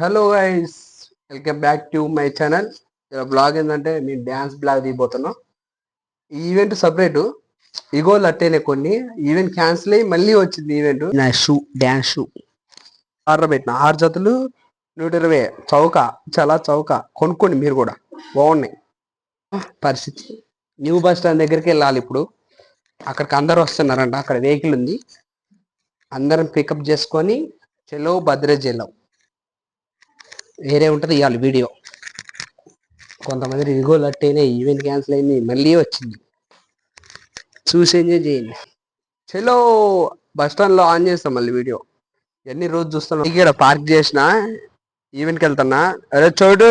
Hello guys welcome back to my channel ఇలా vlog ఏంటంటే మేము డ్యాన్స్ బ్లాగ్ ఈ ఈవెంట్ సపరేట్ ఇగోలు అట్టేనే కొన్ని. ఈవెంట్ క్యాన్సిల్ అయ్యి మళ్ళీ వచ్చింది ఈవెంట్ నా షూ డ్యాన్స్ షూ. ఆర్డర్ పెట్టిన. ఆరు జతలు నూట ఇరవై. చౌక. చాలా చౌక. కొనుక్కోండి మీరు కూడా. బాగున్నాయి. పరిస్థితి. న్యూ బస్ స్టాండ్ దగ్గరికి వెళ్ళాలి ఇప్పుడు. అక్కడికి అందరు వస్తున్నారంట. అక్కడ వెహికల్ ఉంది. అందరం పికప్ చేసుకొని చెలో భద్రాచలం. వేరే ఉంటుంది ఇవాళ వీడియో. కొంతమంది ఇగోలు అట్టేనే ఈవెంట్ క్యాన్సిల్ అయింది మళ్ళీ వచ్చింది. చూసి ఎంజాయ్ చేయండి. చలో బస్ స్టాండ్లో ఆన్ చేస్తాం మళ్ళీ వీడియో. ఎన్ని రోజు చూస్తున్నాం? ఇక్కడ పార్క్ చేసిన ఈవెంట్కి వెళ్తున్నా. అరే చోటు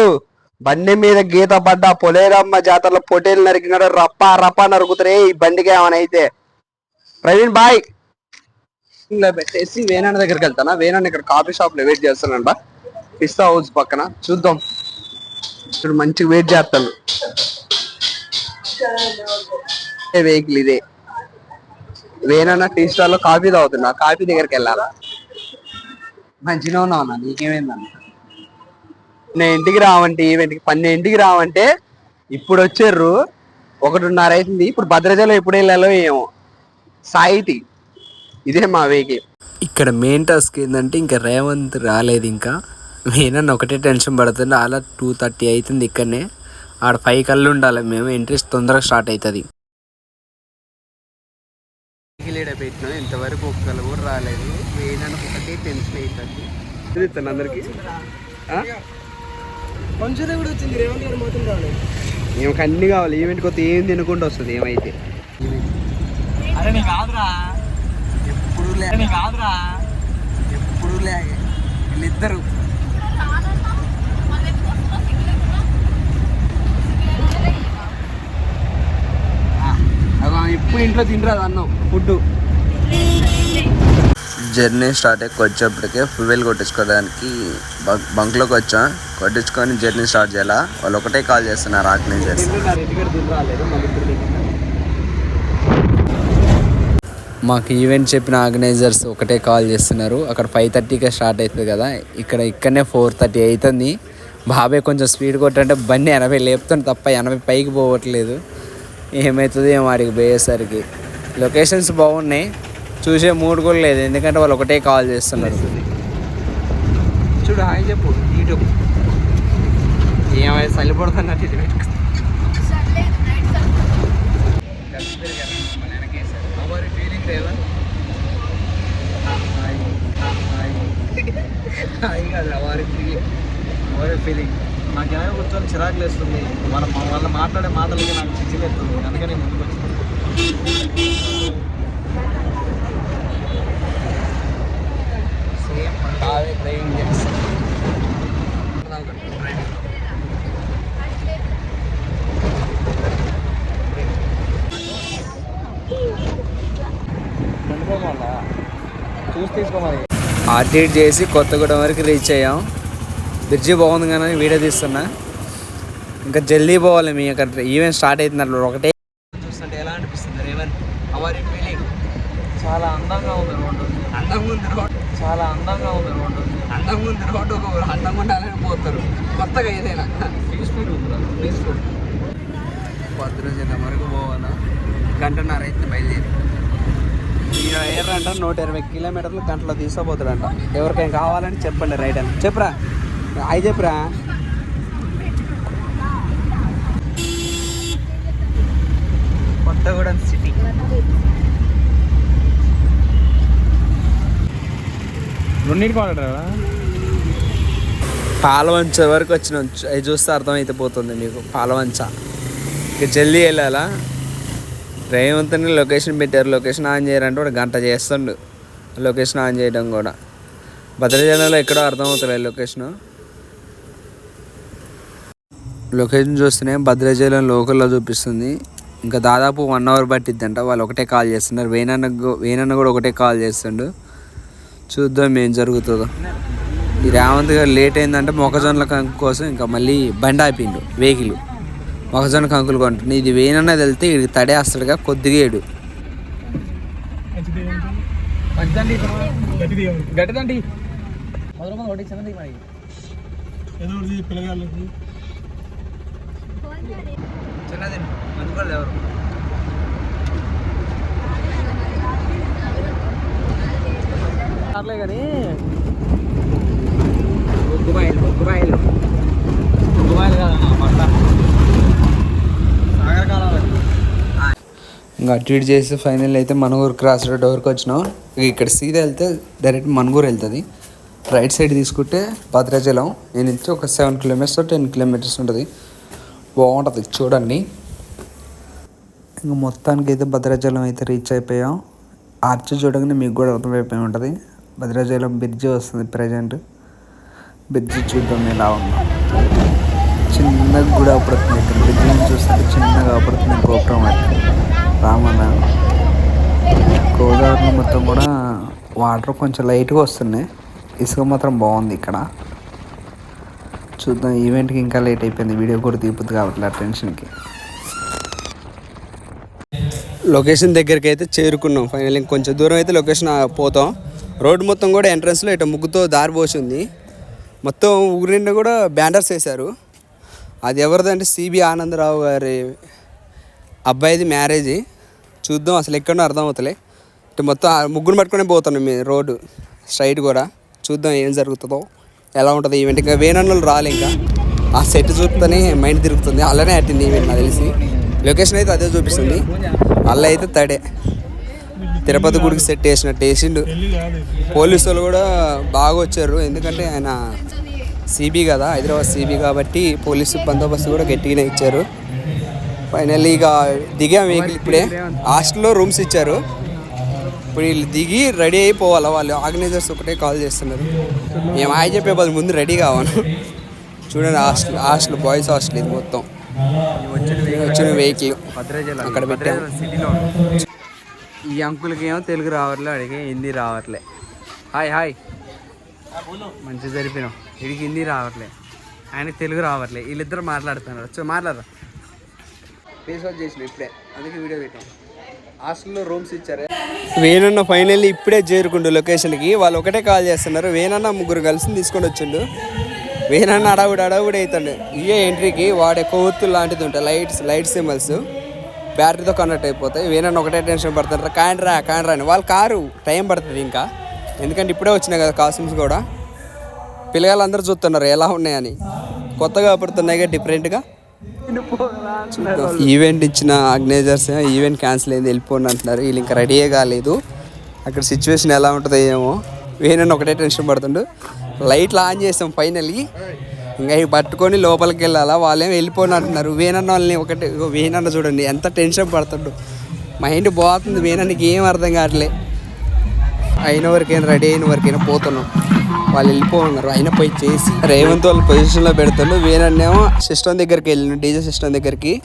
బండి మీద గీత పడ్డ పొలేరమ్మ జాతరలో పొటేలు నరికినాడు రప్ప రప్ప నరుకుతారే. ఈ బండికి ఏమైనా అయితే. ప్రవీణ్ బాయ్. పెట్టేసి వేనాన్న దగ్గరికి వెళ్తానా? వేనాన్న ఇక్కడ కాఫీ షాప్లో వెయిట్ చేస్తానంట పిస్తా హౌస్ పక్కన. చూద్దాం. ఇప్పుడు మంచి వెయిట్ చేస్తాను. వెహికల్ ఇదే? వేనన్నా టీ స్టాల్లో కాఫీ తాగుతున్నా. కాఫీ దగ్గరికి వెళ్ళాలా? మంచిగా ఉన్నావు అన్న నీకేమైందన్న? నేను ఇంటికి రావంటే ఈవెంట్కి పన్నెండింటికి రావంటే ఇప్పుడు వచ్చారు ఒకటిన్నర అవుతుంది ఇప్పుడు భద్రాచలం ఎప్పుడు వెళ్ళాలో ఏమో. సాయితి ఇదే మా వెహికల్ ఇక్కడ మెయిన్ టాస్క్ ఏంటంటే ఇంకా రేవంత్ రాలేదు ఇంకా. నేనన్న ఒకటే టెన్షన్ పడుతుంది అలా టూ థర్టీ అవుతుంది ఇక్కడనే. ఆడ ఫైవ్ కళ్ళు ఉండాలి మేము ఇంట్రెస్ట్ తొందరగా స్టార్ట్ అవుతుంది పెట్టినాం ఇంతవరకు ఒక్కరు కూడా రాలేదు. వేయడానికి ఒకటే టెన్షన్ అవుతుంది ఇస్తాను అందరికి? కొంచెం కూడా వచ్చింది రేవంత్ గారు మాత్రం రాలేదు. ఏమకి అన్ని కావాలి ఈవెంట్ కొత్త ఏం తినకుండా వస్తుంది ఏమైతే. అరే నీ కాదురా. ఎప్పుడు లే నీ కాదురా. ఎప్పుడు లే వీళ్ళిద్దరు. ఎప్పుడు ఇంట్లో తినరాదు అన్నం ఫుడ్. జర్నీ స్టార్ట్ అయ్యి వచ్చేప్పటికే ఫువెల్ కొట్టించుకోవడానికి బంక్ బంక్లోకి వచ్చాం. కొట్టించుకొని జర్నీ స్టార్ట్ చేయాలా? వాళ్ళు ఒకటే కాల్ చేస్తున్నారు ఇప్పుడు తింటున్నారు మాకు ఈవెంట్ చెప్పిన ఆర్గనైజర్స్ ఒకటే కాల్ చేస్తున్నారు. అక్కడ ఫైవ్ థర్టీకే స్టార్ట్ అవుతుంది కదా. ఇక్కడ ఇక్కడనే ఫోర్ థర్టీ అవుతుంది. బాబాయ్ కొంచెం స్పీడ్ కొట్టంటే బండి ఎనభై లేపుతుంది తప్ప ఎనభై పైకి పోవట్లేదు. ఏమవుతుంది ఏమో వాడికి పోయేసరికి లొకేషన్స్ బాగున్నాయి చూసే మూడు కూడా లేదు ఎందుకంటే వాళ్ళు ఒకటే కాల్ చేస్తున్నారు చూడు హాయ్ చెప్పు ఇటు ఏమైనా చలిపడుతున్నట్టు ఇటు పెట్టుకో ఫీలింగ్ నాకు ఎలా కూర్చొని చిరాకు లేస్తుంది. మన వాళ్ళ మాట్లాడే మాటలకి నాకు చిచ్చిలేస్తుంది అందుకని ముందుకు వచ్చింది డ్రైవింగ్ చూసి తీసుకోమని చేసి కొత్తగూడెం వరకు రీచ్ అయ్యాం. బ్రిడ్జి బాగుంది కానీ వీడియో తీస్తున్నా. ఇంకా జల్దీ పోవాలి మీ అక్కడ ఈవెంట్ స్టార్ట్ అవుతుంది ఒకటే. చూస్తుంటే ఎలా అనిపిస్తుంది రేవంత్? అవర్ ఫీలింగ్ చాలా అందంగా ఉంది రోడ్డు. అందంగా ఉంది రోడ్డు. చాలా అందంగా ఉంది రోడ్డు. అందంగా ఉంది రోడ్డు అందంగా ఉండాలని పోతారు. కొత్తగా ఏదైనా. పీస్ఫుల్ ఉందా పీస్ఫుల్ వరకు పోవాలా? గంటన్నర అయితే బయలుదేరి. ఈయన ఎర్రంట నూట ఇరవై కిలోమీటర్లు గంటలో తీసుకుపోతాడంట. ఎవరికైనా కావాలని చెప్పండి రైట్ అని చెప్పరా. అయి చెప్పురా కొత్తగూడెం సిటీ. రెండింటికి వాడరా పాలవంచ వరకు వచ్చిన అది చూస్తే అర్థమైతే పోతుంది మీకు. పాలవంచ. ఇక జల్దీ వెళ్ళాలా? రేవంత్ని లొకేషన్ పెట్టారు. లొకేషన్ ఆన్ చేయరంటే వాడు గంట చేస్తుండు. లొకేషన్ ఆన్ చేయడం కూడా. భద్రాచలంలో ఎక్కడో అర్థమవుతలేదు లొకేషన్. లొకేషన్ చూస్తేనే భద్రాచలం లోకల్లో చూపిస్తుంది. ఇంకా దాదాపు వన్ అవర్ పట్టిద్దంట. వాళ్ళు ఒకటే కాల్ చేస్తున్నారు. వేనన్న వేనన్న కూడా ఒకటే కాల్ చేస్తుండు. చూద్దాం ఏం జరుగుతుందో. ఈ రేవంత్ గారు లేట్ అయిందంటే మొక్కజొన్నల కంకు కోసం ఇంకా మళ్ళీ బండి ఆపిండు వెహికల్ మొక్కజొన్న కంకులు కొంటుంది ఇది వేనన్నది వెళ్తే ఇది తడేస్తాడుగా కొద్దిగా ఏడు. గట్టిదండి గట్టిదండి పది రూపాయలు కొట్టించండి మరి చిన్నది అనుకోలేదు ఎవరు. కానీ కాదన్న ఇంకా అటు ఇటు చేసి ఫైనల్ అయితే మనగూరు క్రాస్ రోడ్ వరకు వచ్చినాం. ఇక ఇక్కడ సీదా వెళ్తే డైరెక్ట్ మనగూరు వెళ్తుంది. రైట్ సైడ్ తీసుకుంటే భద్రాచలం. నేను నుంచి ఒక సెవెన్ కిలోమీటర్స్ టెన్ కిలోమీటర్స్ ఉంటుంది. బాగుంటుంది. చూడండి. ఇంకా మొత్తానికి అయితే భద్రాచలం అయితే రీచ్ అయిపోయాం. ఆర్చ్ చూడగానే మీకు కూడా అర్థమైపోయి ఉంటుంది. భద్రాచలం బ్రిడ్జి వస్తుంది ప్రజెంట్ బ్రిడ్జి చూద్దాం ఎలా ఉందో. చిన్నగా కూడా అప్పుడుతుంది ఇక్కడ బ్రిడ్జ్ నుంచి చూస్తుంటే చిన్నగా అప్పుడుతుంది గోపురం అయితే. రామన్న. గోదావరిలో మొత్తం కూడా వాటర్ కొంచెం లైట్గా వస్తున్నాయి. ఇసుక మాత్రం బాగుంది ఇక్కడ. చూద్దాం ఈవెంట్కి ఇంకా లేట్ అయిపోయింది. వీడియో కూడా తీపుద్ది కాబట్టి ఆ టెన్షన్కి లొకేషన్ దగ్గరికి అయితే చేరుకున్నాం. ఫైనల్ ఇంకొంచెం దూరం అయితే లొకేషన్ పోతాం. రోడ్డు మొత్తం కూడా ఎంట్రన్స్లో ఇటు ముగ్గుతో దారి పోసింది. మొత్తం ఊరి కూడా బ్యానర్స్ వేశారు. అది ఎవరిదంటే సిబి ఆనందరావు గారి అబ్బాయిది మ్యారేజ్ చూద్దాం అసలు ఎక్కడో అర్థం అవుతలే. ఇటు మొత్తం ఆ ముగ్గురు పట్టుకునే పోతున్నాం మేము రోడ్డు. స్ట్రైట్ కూడా. చూద్దాం ఏం జరుగుతుందో. ఎలా ఉంటుంది ఈవెంట్ ఇంకా వేనన్నులు రాలే ఇంకా. ఆ సెట్ చూస్తేనే మైండ్ తిరుగుతుంది. అలానే అట్టింది ఈవెంట్ నాకు తెలిసి. లొకేషన్ అయితే అదే చూపిస్తుంది. అల్ల అయితే తడే. తిరుపతి గుడికి సెట్ వేసినట్టు వేసిండు పోలీసు వాళ్ళు కూడా బాగా వచ్చారు. ఎందుకంటే ఆయన సిబి కదా హైదరాబాద్ సిబి కాబట్టి పోలీసు బందోబస్తు కూడా గట్టిగానే ఇచ్చారు. ఫైనల్లీ ఇక దిగాం. వెహికల్ ఇప్పుడే హాస్టల్లో రూమ్స్ ఇచ్చారు. ఇప్పుడు వీళ్ళు దిగి రెడీ అయిపోవాలి? వాళ్ళు ఆర్గనైజర్స్ ఒకటే కాల్ చేస్తున్నారు. మేము ఆయన చెప్పే బదులు ముందు రెడీ కావాలి? చూడండి హాస్టల్ హాస్టల్ బాయ్స్ హాస్టల్ ఇది మొత్తం. వచ్చిన వెహికల్ అక్కడ పెట్టాము ఈ అంకులకి ఏమో తెలుగు రావట్లే అడిగి హిందీ రావట్లే. Hi hi. మంచి జరిపినాం. వీడికి హిందీ రావట్లే. ఆయనకి తెలుగు రావట్లే. వీళ్ళిద్దరు మాట్లాడుతున్నారు. వచ్చి మాట్లాడరా. ఫేస్ వాష్ చేసిన ఇప్పుడే. అందుకే వీడియో పెట్టాం. హాస్టల్లో రూమ్స్ ఇచ్చారు? వేణన్న ఫైనల్లీ ఇప్పుడే చేరుకుండు లొకేషన్కి. వాళ్ళు ఒకటే కాల్ చేస్తున్నారు. వేణన్న ముగ్గురు కలిసి తీసుకొని వచ్చిండు. వేణన్న అడవుడు అడవుడు అవుతాడు. ఇవే ఎంట్రీకి వాడే కొవ్వొత్తు లాంటిది ఉంటాయి. Lights light symbols. బ్యాటరీతో కనెక్ట్ అయిపోతాయి. వేణన్న ఒకటే టెన్షన్ పడుతుంటారు. కాండ్రా కాండ్రా అని. వాళ్ళ కారు టైం పడుతుంది ఇంకా. ఎందుకంటే ఇప్పుడే వచ్చినాయి కదా కాస్ట్యూమ్స్ కూడా. పిల్లగాళ్ళందరూ చూస్తున్నారు ఎలా ఉన్నాయని. కొత్తగా పడుతున్నాయిగా డిఫరెంట్గా ఈవెంట్ ఇచ్చిన ఆర్గనైజర్స్ ఈవెంట్ క్యాన్సిల్ అయింది వెళ్ళిపోండి అంటున్నారు. వీళ్ళు ఇంకా రెడీయే కాలేదు. అక్కడ సిచ్యువేషన్ ఎలా ఉంటుందో ఏమో. వేనన్న ఒకటే టెన్షన్ పడుతుండు. లైట్లు ఆన్ చేసాం ఫైనల్లీ ఇంకా ఇవి పట్టుకొని లోపలికి వెళ్ళాలా? వాళ్ళేం వెళ్ళిపోని అంటున్నారు. వేనన్న వాళ్ళని ఒకటే వేణన్న వేనన్న చూడండి ఎంత టెన్షన్ పడుతుండు. మైండ్ పోతుంది వేనన్నకి ఏం అర్థం కావట్లే. అయిన వరకైనా రెడీ అయిన వరకైనా పోతున్నాం. వాళ్ళు వెళ్ళిపోతున్నారు అయినా పోయి చేసి. రేవంత్ వాళ్ళ పొజిషన్లో పెడతాడు వీరన్నేమో సిస్టమ్ దగ్గరికి వెళ్ళిన డీజే సిస్టమ్ దగ్గరికి.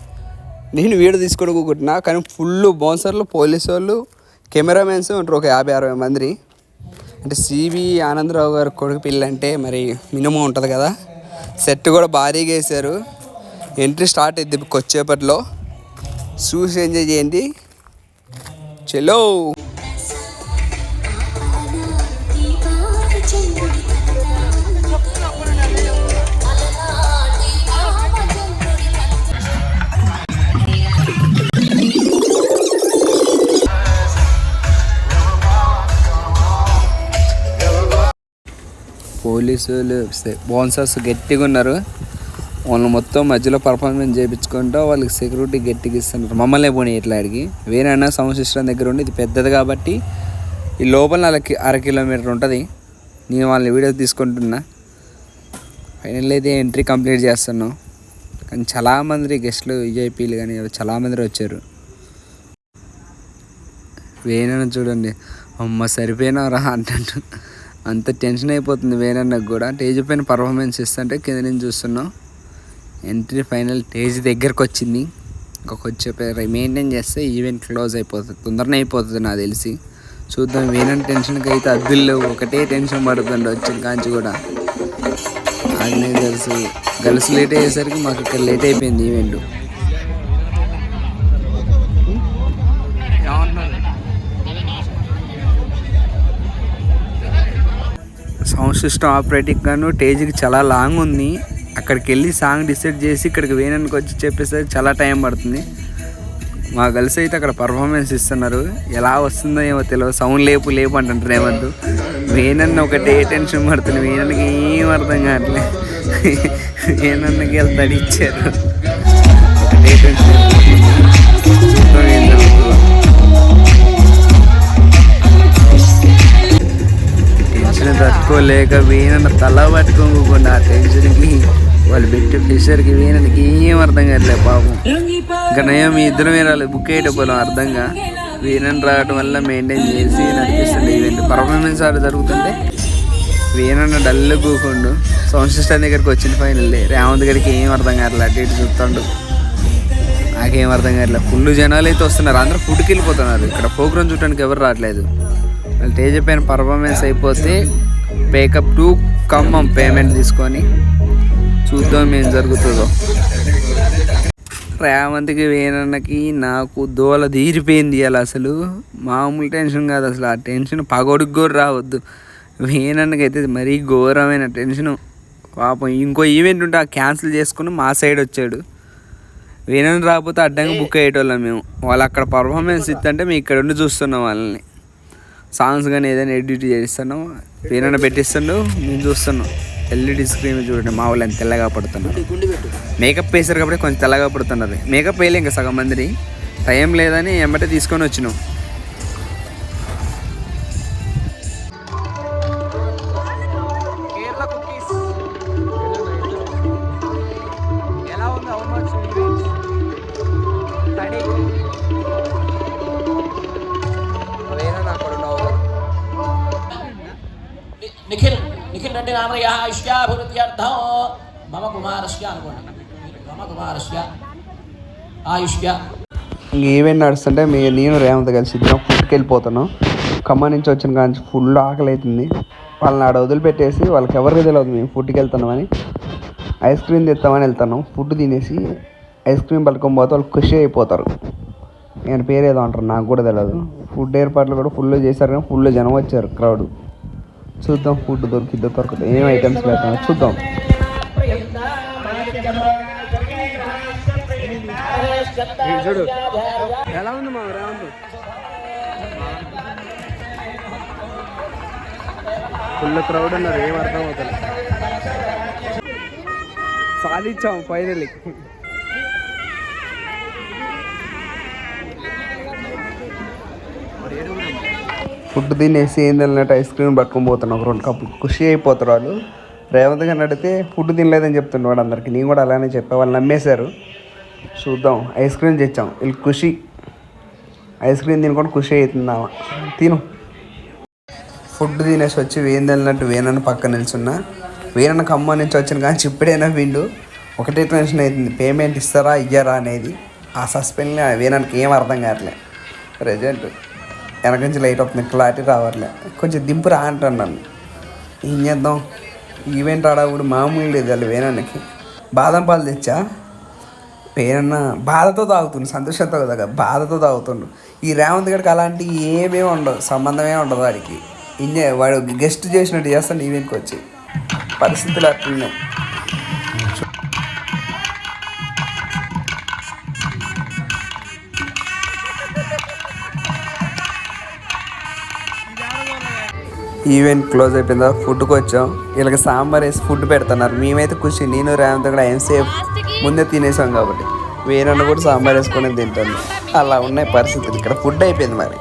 నేను వీడియో తీసుకొని కానీ ఫుల్ బౌన్సర్లు పోలీసు వాళ్ళు కెమెరామెన్స్ ఉంటారు. ఒక యాభై అరవై మంది. అంటే సివి ఆనందరావు గారి కొడుకు పిల్ల అంటే మరి మినిమం ఉంటుంది కదా. సెట్ కూడా భారీగా వేశారు. ఎంట్రీ స్టార్ట్ అయింది కొచ్చేపట్లో. చూసి ఎంజాయ్ చేయండి. చలో పోలీసులు బౌన్సర్స్ గట్టిగా ఉన్నారు. వాళ్ళు మొత్తం మధ్యలో పర్ఫార్మెన్స్ చేయించుకుంటూ వాళ్ళకి సెక్యూరిటీ గట్టిగా ఇస్తున్నారు. మమ్మల్ని పోనీ ఇట్లా అడిగి. వేరే సౌండ్ సిస్టమ్ దగ్గర ఉండి ఇది పెద్దది కాబట్టి ఈ లోపల వాళ్ళకి అర కిలోమీటర్ ఉంటుంది. నేను వాళ్ళని వీడియో తీసుకుంటున్నా. ఫైనల్ అయితే ఎంట్రీ కంప్లీట్ చేస్తున్నాం. కానీ చాలామంది గెస్ట్లు విజైపీలు కానీ చాలామంది వచ్చారు. వేనన్న చూడండి. అమ్మ సరిపోయినారా అంటుంటు అంత టెన్షన్ అయిపోతుంది వేరన్నకు కూడా. స్టేజ్ పైన పర్ఫార్మెన్స్ ఇస్తుంటే కింద నుంచి చూస్తున్నాం. ఎంట్రీ ఫైనల్ స్టేజ్ దగ్గరకు వచ్చింది. ఇంకా కొంచెం మెయింటైన్ చేస్తే ఈవెంట్ క్లోజ్ అయిపోతుంది తొందరనే అయిపోతుంది నాకు తెలిసి. చూద్దాం వేనన్న టెన్షన్కి అయితే అద్దుల్లో ఒకటే టెన్షన్ పడుతుంది వచ్చిన కాంచి కూడా. ఆర్గనైజర్స్ గర్ల్స్ లేట్ అయ్యేసరికి మాకు ఇక్కడ లేట్ అయిపోయింది ఈవెంట్ సౌండ్ సిస్టమ్ ఆపరేటింగ్ గాను టేజ్కి చాలా లాంగ్ ఉంది. అక్కడికి వెళ్ళి సాంగ్ డిసైడ్ చేసి ఇక్కడికి వేయడానికి వచ్చి చెప్పేసరికి చాలా టైం పడుతుంది. మా గర్ల్స్ అయితే అక్కడ పర్ఫార్మెన్స్ ఇస్తున్నారు. ఎలా వస్తుందో ఏమో తెలియదు సౌండ్ లేపు లేపు అంటుంటారు ఏమద్దు. వేనన్న ఒకటే టెన్షన్ పడుతుంది. వేనన్నకి ఏం అర్థం కావట్లేదు వేనన్నకి వెళ్తాడు ఇచ్చారు. ఒకటే టెన్షన్. టెన్షన్ తట్టుకోలేక వేనన్న తల పట్టుకోకుండా ఆ టెన్షన్కి వాళ్ళు పెట్టి ఫిషర్కి వీణనికి ఏం అర్థం కావట్లేదు పాపం. ఇంకా నయం మీ ఇద్దరు వేరాలు బుక్ అయ్యేటప్పుడు అర్థంగా వీణను రావడం వల్ల మెయింటైన్ చేసి నడిపిస్తుంది ఈవెంట్ పర్ఫార్మెన్స్ ఆడ జరుగుతుంటే వీరన్న డల్ కూకుండు. సౌండ్ సిస్టమ్ దగ్గరికి వచ్చింది ఫైనల్ రేవంత్ గడికి ఏం అర్థం కావట్లే అటు ఇటు చూస్తుండు. నాకేం అర్థం కావట్లేదు ఫుల్ జనాలు అయితే వస్తున్నారు. అందరూ ఫుడ్కి వెళ్ళిపోతున్నారు. ఇక్కడ ప్రోగ్రామ్ చూడడానికి ఎవరు రావట్లేదు. వాళ్ళు తేజ పైన పర్ఫార్మెన్స్ అయిపోతే పేకప్ టు ఖమ్మం పేమెంట్ తీసుకొని చూద్దాం ఏం జరుగుతుందో. రేవంత్కి వేనన్నకి నాకు దోల తీరిపోయింది అలా అసలు. మామూలు టెన్షన్ కాదు అసలు. ఆ టెన్షన్ పగోడికి కూడా రావద్దు. వేనన్నకి అయితే మరీ ఘోరమైన టెన్షన్ పాపం ఇంకో ఈవెంట్ ఉంటే ఆ క్యాన్సిల్ చేసుకుని మా సైడ్ వచ్చాడు. వేనన్న రాకపోతే అడ్డంగా బుక్ అయ్యేటోళ్ళం మేము. వాళ్ళు అక్కడ పర్ఫార్మెన్స్ ఇస్తుంటే మేము ఇక్కడ ఉండి చూస్తున్నాం వాళ్ళని. సాంగ్స్ కానీ ఏదైనా ఎడిట్ చేస్తున్నాం వేనన్న పెట్టిస్తుండు మేము చూస్తున్నాం ఎల్ఈడి స్క్రీన్ చూడండి మా వాళ్ళు ఎంత తెల్లగా పడుతున్నారు. మేకప్ వేసారు కాబట్టి కొంచెం తెల్లగా పడుతున్నారు మేకప్ వేయలే ఇంకా సగం మందిని. టైం లేదని ఎమ్మటే తీసుకొని వచ్చినాం. నిఖిల్ రామయ్య ఆయుష్యాభివృద్ధ్యర్థం మమ కుమారస్య అనుకోండి. మమ కుమారస్య ఆయుష్య. ఇంక ఈవెంట్ నడుస్తుంటే మీ నేను రేవంత్ కలిసి ఇద్దరం ఫుడ్కి వెళ్ళిపోతున్నాం ఖమ్మం నుంచి వచ్చిన కానీ ఫుల్ ఆకలి అవుతుంది వాళ్ళని ఆడ వదిలిపెట్టేసి వాళ్ళకి ఎవరికి తెలియదు మేము ఫుడ్కి వెళ్తున్నామని ఐస్ క్రీమ్ తెస్తామని వెళ్తున్నాం. ఫుడ్ తినేసి ఐస్ క్రీమ్ పట్టుకొని పోతే వాళ్ళు ఖుషి అయిపోతారు. నేను పేరు ఏదో అంటారు నాకు కూడా తెలియదు. ఫుడ్ ఏర్పాట్లు కూడా ఫుల్ చేశారు కానీ ఫుల్ జనం వచ్చారు క్రౌడ్ చూద్దాం ఫుడ్ దొరికిద్దో దొరకదు ఏం ఐటమ్స్ పెడతాం చూద్దాం. చూడు ఎలా ఉంది మా రేవంత్ ఫుల్ క్రౌడ్ ఉన్నారు ఏం అర్థం అవుతుంది సాధించాము ఫైనల్లీ ఫుడ్ తినేసి ఏం తిన్నట్టు ఐస్ క్రీమ్ పట్టుకొని పోతున్నాం. ఒక రెండు కప్పులు. ఖుషి అయిపోతారు వాళ్ళు. రేవంత్ గారిని అడిగితే ఫుడ్ తినలేదని చెప్తుండే అందరికీ. నేను కూడా అలానే చెప్పా. వాళ్ళు నమ్మేశారు. చూద్దాం. ఐస్ క్రీమ్ తెచ్చాం. వీళ్ళు ఖుషి. ఐస్ క్రీమ్ తినకుండా ఖుషి అవుతుందామా తిను. ఫుడ్ తినేసి వచ్చి వేయం తిన్నట్టు వేనన్న పక్కన నిల్చున్నా. వేనన్న ఖమ్మం నుంచి వచ్చిన కానీ ఇప్పుడైనా విండు. ఒకటే టెన్షన్ అవుతుంది. పేమెంట్ ఇస్తారా ఇయ్యారా అనేది. ఆ సస్పెన్స్ వేనానికి ఏం అర్థం కావట్లే. ప్రజెంట్. వెనక నుంచి లైట్ అవుతుంది క్లారిటీ రావట్లే. కొంచెం దింపు రా అంటాను నన్ను. ఏం చేద్దాం? ఈవెంట్ ఆడవుడు మామూలు లేదు వాళ్ళు వేనానికి బాదం పాలు తెచ్చా? పేరన్న బాధతో తాగుతుండు సంతోషంతో కదా బాధతో తాగుతుండు. ఈ రేవంత్ గడికి అలాంటి ఏమీ ఉండదు సంబంధమే ఉండదు వాడికి. ఇంజ వాడు గెస్ట్ చేసినట్టు చేస్తాడు ఈవెంట్కి వచ్చి. పరిస్థితులు అట్లున్నాయి. ఈవెంట్ క్లోజ్ అయిపోయిందా? ఫుడ్కి వచ్చాం. వీళ్ళకి సాంబార్ వేసి ఫుడ్ పెడుతున్నారు. మేమైతే ఖుషి. నేను రేవంత్ కూడా ఎంతసేపు ముందే తినేసాం కాబట్టి. వేరే కూడా సాంబార్ వేసుకొని తింటాను అలా ఉన్నాయి పరిస్థితులు. ఇక్కడ ఫుడ్ అయిపోయింది మరి.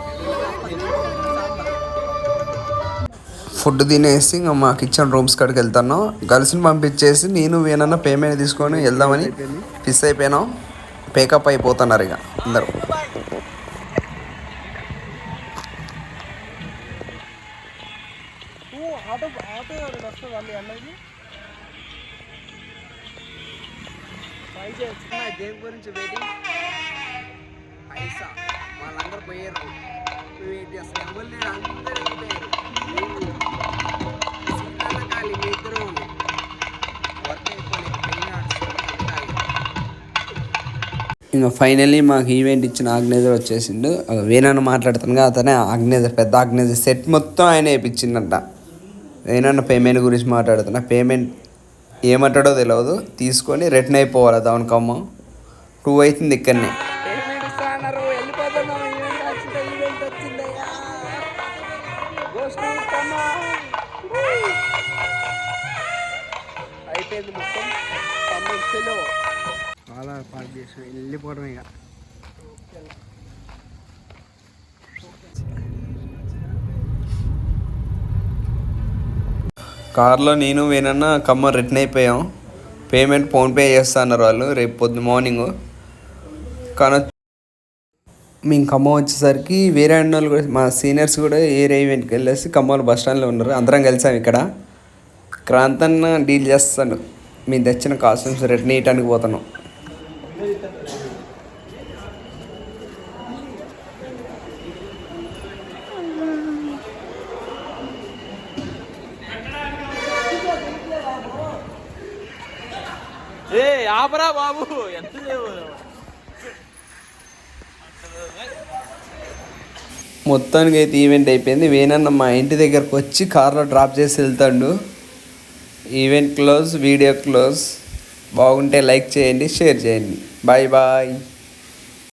ఫుడ్ తినేసి ఇంకా మా కిచెన్ రూమ్స్ కాడికి వెళ్తాను గర్ల్స్ని పంపించేసి నేను వేనన్న పేమెంట్ తీసుకొని వెళ్దామని ఫిక్స్ అయిపోయినాం. పేకప్ అయిపోతున్నారు ఇక అందరూ. ఆటో ఆటో వస్తుంది వాళ్ళు అన్నది ట్రై చేయొచ్చు దేని గురించి వెయిటింగ్ పైసా వాళ్ళందరూ పోయారు వెయిట్ చేస్తారు ఎవరు లేరు అందరూ వెళ్ళిపోయారు ఖాళీ మీ ఇద్దరు వర్క్ అయిపోలేదు ఇంకా ఫైనల్లీ మాకు ఈవెంట్ ఇచ్చిన ఆగ్నేజర్ వచ్చేసిండు. వేణాను మాట్లాడుతున్నాగా అతనే ఆగ్నేజర్ పెద్ద ఆగ్నేజర్ సెట్ మొత్తం ఆయన వేయించిందంట ఏమన్నా పేమెంట్ గురించి మాట్లాడుతున్నా పేమెంట్ ఏమంటాడో తెలియదు తీసుకొని రిటర్న్ అయిపోవాలి దాని కమ్మ? టూ అవుతుంది ఇక్కడనే. అయిపోయింది మొత్తం. పంపించలో చాలా పార్క్ చేసిన వెళ్ళిపోవడం ఇక కార్లో నేను వేనన్న కమ్మ రిటర్న్ అయిపోయాం. పేమెంట్ ఫోన్పే చేస్తా అన్నారు వాళ్ళు రేపు పొద్దు మార్నింగ్. కానీ మేము ఖమ్మం వచ్చేసరికి వేరే అన్న వాళ్ళు కూడా మా సీనియర్స్ కూడా ఏరే ఈవెంట్కి వెళ్ళేసి ఖమ్మంలో బస్ స్టాండ్లో ఉన్నారు. అందరం కలిసాం ఇక్కడ. క్రాంతన్న డీల్ చేస్తాను మేము తెచ్చిన కాస్ట్యూమ్స్ రిటర్న్ ఇయటానికి పోతున్నాం ఏ ఆపరా బాబు. ఎంత మొత్తానికి అయితే ఈవెంట్ అయిపోయింది. వేనన్న మా ఇంటి దగ్గరకు వచ్చి కార్లో డ్రాప్ చేసి వెళ్తాడు. Event close video close. బాగుంటే లైక్ చేయండి షేర్ చేయండి. Bye bye.